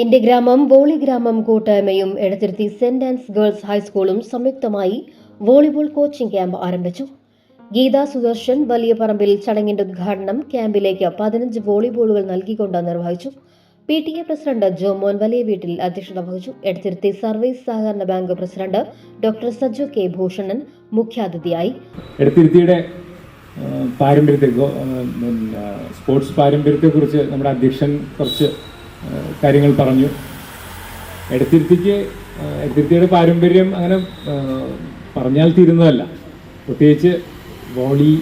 എന്റെ ഗ്രാമം വോളി ഗ്രാമം കൂട്ടായ്മയും എടത്തിരുത്തി സെന്റ് ആൻസ് ഗേൾസ് ഹൈസ്കൂളും സംയുക്തമായി വോളിബോൾ കോച്ചിംഗ് ക്യാമ്പ് ആരംഭിച്ചു. ഗീതാ സുദർശൻ വലിയ പറമ്പിൽ ചടങ്ങിന്റെ ഉദ്ഘാടനം ക്യാമ്പിലേക്ക് പതിനഞ്ച് വോളിബോളുകൾ നൽകിക്കൊണ്ട് നിർവഹിച്ചു. P T A president Jomon വലിയ വീട്ടിൽ അധ്യക്ഷത വഹിച്ചു. എടത്തിരുത്തി സർവീസ് സഹകരണ bank president doctor Saju K Bhooshanan മുഖ്യാതിഥിയായി. എടത്തിരുത്തിയുടെ പാരമ്പര്യത്തെ സ്പോർട്സ് പാരമ്പര്യത്തെക്കുറിച്ച് നമ്മുടെ അധ്യക്ഷൻ കുറച്ച് കാര്യങ്ങൾ പറഞ്ഞു. എടത്തിരുത്തിക്ക് എടുത്തിരുത്തിയുടെ പാരമ്പര്യം അങ്ങനെ പറഞ്ഞാൽ തീരുന്നതല്ല. പ്രത്യേകിച്ച് വോളി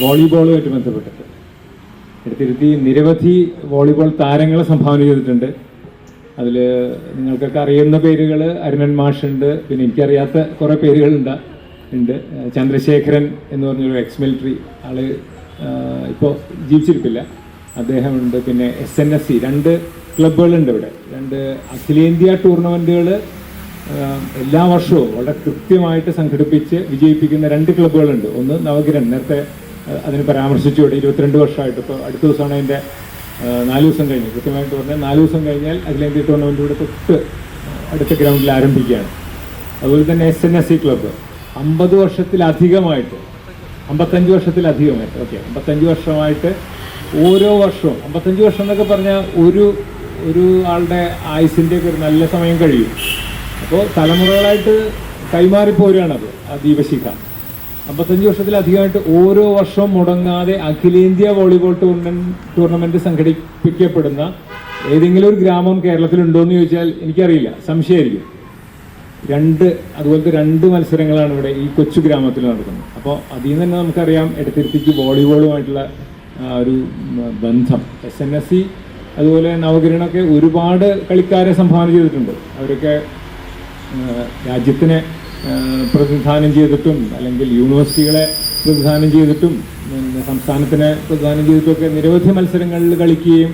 വോളിബോളുമായിട്ട് ബന്ധപ്പെട്ടിട്ട്. എടുത്തിരുത്തി നിരവധി വോളിബോൾ താരങ്ങളെ സംഭാവന ചെയ്തിട്ടുണ്ട്. അതിൽ നിങ്ങൾക്കൊക്കെ അറിയുന്ന പേരുകൾ അരുണൻ മാഷുണ്ട് പിന്നെ എനിക്കറിയാത്ത കുറേ പേരുകളുണ്ട്. ഉണ്ട് ചന്ദ്രശേഖരൻ എന്ന് പറഞ്ഞൊരു എക്സ് മിലിറ്ററി ആൾ ഇപ്പോൾ ജീവിച്ചിരിപ്പില്ല. അദ്ദേഹമുണ്ട്. പിന്നെ എസ് എൻ എസ് സി രണ്ട് ക്ലബ്ബുകളുണ്ട് ഇവിടെ. രണ്ട് അഖിലേന്ത്യാ ടൂർണമെന്റുകൾ എല്ലാ വർഷവും വളരെ കൃത്യമായിട്ട് സംഘടിപ്പിച്ച് വിജയിപ്പിക്കുന്ന രണ്ട് ക്ലബ്ബുകളുണ്ട് ഒന്ന് നവഗ്രഹൻ നേരത്തെ അതിന് പരാമർശിച്ചു. ഇവിടെ ഇരുപത്തിരണ്ട് വർഷമായിട്ട്. ഇപ്പോൾ അടുത്ത ദിവസമാണ് അതിന്റെ നാല് ദിവസം കഴിഞ്ഞ് കൃത്യമായിട്ട് പറഞ്ഞാൽ നാല് ദിവസം കഴിഞ്ഞാൽ അഖിലേന്ത്യാ ടൂർണമെന്റിലൂടെ തൊട്ട് അടുത്ത ഗ്രൗണ്ടിൽ ആരംഭിക്കുകയാണ്. അതുപോലെ തന്നെ S N S C club അമ്പത് വർഷത്തിലധികമായിട്ട് അമ്പത്തഞ്ച് വർഷത്തിലധികമായിട്ട് ഓക്കെ അമ്പത്തഞ്ച് വർഷമായിട്ട് ഓരോ വർഷവും അമ്പത്തഞ്ച് വർഷം എന്നൊക്കെ പറഞ്ഞാൽ ഒരു ഒരു ആളുടെ ആയുസിന്റെ ഒക്കെ ഒരു നല്ല സമയം കഴിയും. അപ്പോൾ തലമുറകളായിട്ട് കൈമാറിപ്പോരുകയാണത് ആ ദീപശിഖ. അമ്പത്തഞ്ച് വർഷത്തിലധികമായിട്ട് ഓരോ വർഷവും മുടങ്ങാതെ അഖിലേന്ത്യാ വോളിബോൾ ടൂർണമെന്റ് ടൂർണമെന്റ് സംഘടിപ്പിക്കപ്പെടുന്ന ഏതെങ്കിലും ഒരു ഗ്രാമം കേരളത്തിലുണ്ടോ എന്ന് ചോദിച്ചാൽ എനിക്കറിയില്ല. സംശയമായിരിക്കും. രണ്ട് അതുപോലത്തെ രണ്ട് മത്സരങ്ങളാണ് ഇവിടെ ഈ കൊച്ചു ഗ്രാമത്തിൽ നടക്കുന്നത്. അപ്പോൾ അതിൽ നിന്ന് തന്നെ നമുക്കറിയാം എടുത്തിരുത്തിക്ക് വോളിബോളുമായിട്ടുള്ള ഒരു ബന്ധം എസ് എൻ എസ് സി അതുപോലെ നവകിരണൊക്കെ ഒരുപാട് കളിക്കാരെ സംഭാവന ചെയ്തിട്ടുണ്ട്. അവരൊക്കെ രാജ്യത്തിനെ പ്രതിനിധാനം ചെയ്തിട്ടും അല്ലെങ്കിൽ യൂണിവേഴ്സിറ്റികളെ പ്രതിനിധാനം ചെയ്തിട്ടും സംസ്ഥാനത്തിനെ പ്രതിനിധാനം ചെയ്തിട്ടുമൊക്കെ നിരവധി മത്സരങ്ങളിൽ കളിക്കുകയും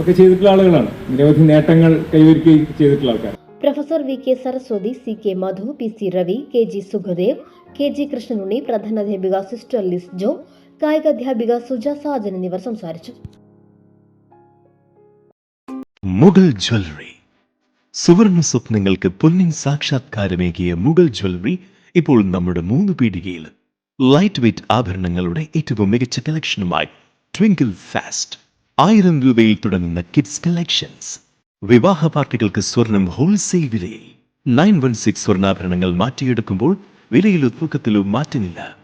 ഒക്കെ ചെയ്തിട്ടുള്ള ആളുകളാണ്. നിരവധി നേട്ടങ്ങൾ കൈവരിക്കുകയും ചെയ്തിട്ടുള്ള ആൾക്കാർ professor V K Saraswathi C K Madhu P C Ravi K G Sukhadev K G Krishnanunni പ്രധാനാധ്യാപിക sister Liz Jo കായിക അധ്യാപിക സുജ സാജൻ എന്നിവർ സംസാരിച്ചു. മുഗൾ ജ്വല്ലറി. സുവർണ സ്വപ്നങ്ങൾക്ക് പൊന്നിൻ സാക്ഷാത്കാരമേകിയ മുഗൾ ജ്വല്ലറി ഇപ്പോൾ നമ്മുടെ മൂന്ന് പീടികയിൽ ലൈറ്റ് വെയ്റ്റ് ആഭരണങ്ങളുടെ ഏറ്റവും മികച്ച കളക്ഷനുമായി ട്വിങ്കിൾ ഫാസ്റ്റ് ആയിരം രൂപയിൽ തുടങ്ങുന്ന കിഡ്സ് കളക്ഷൻസ് വിവാഹ പാർട്ടികൾക്ക് സ്വർണം ഹോൾസെയിൽ വിലയിൽ. നയൻ വൺ സിക്സ് സ്വർണാഭരണങ്ങൾ മാറ്റിയെടുക്കുമ്പോൾ വിലയിലോ തൂക്കത്തിലോ മാറ്റമില്ല.